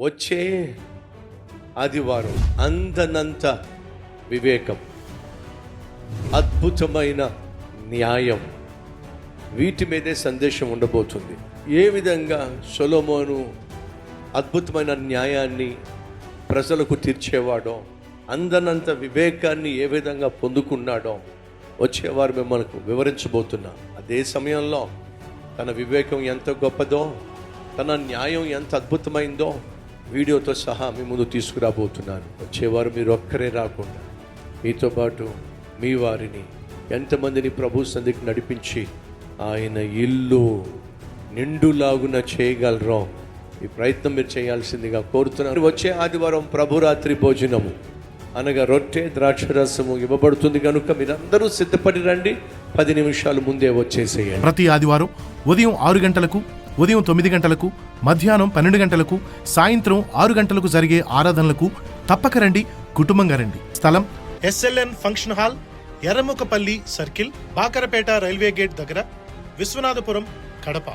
వచ్చే ఆదివారం అందనంత వివేకం అద్భుతమైన న్యాయం వీటి మీదే సందేశం ఉండబోతుంది. ఏ విధంగా సొలోమోను అద్భుతమైన న్యాయాన్ని ప్రజలకు తీర్చేవాడో అందనంత వివేకాన్ని ఏ విధంగా పొందుకున్నాడో వచ్చేవారు మిమ్మల్ని వివరించబోతున్నా. అదే సమయంలో తన వివేకం ఎంత గొప్పదో తన న్యాయం ఎంత అద్భుతమైందో వీడియోతో సహా మీ ముందు తీసుకురాబోతున్నాను. వచ్చేవారు మీరు ఒక్కరే రాకుండా. మీతో పాటు మీ వారిని ఎంతమందిని ప్రభు సంధికి నడిపించి ఆయన ఇల్లు నిండులాగున చేయగలరో ఈ ప్రయత్నం మీరు చేయాల్సిందిగా కోరుతున్నారు వచ్చే ఆదివారం ప్రభురాత్రి భోజనము. అనగా రొట్టె ద్రాక్ష రసము ఇవ్వబడుతుంది కనుక మీరందరూ సిద్ధపడి రండి. పది నిమిషాలు ముందే వచ్చేసేయండి. ప్రతి ఆదివారం ఉదయం ఆరు గంటలకు ఉదయం తొమ్మిది గంటలకు మధ్యాహ్నం పన్నెండు గంటలకు సాయంత్రం ఆరు గంటలకు జరిగే ఆరాధనలకు తప్పక రండి కుటుంబంగా రండి. స్థలం SLN function hall Errramukkapalli circle Bakarapeta railway gate దగ్గర విశ్వనాథపురం కడప.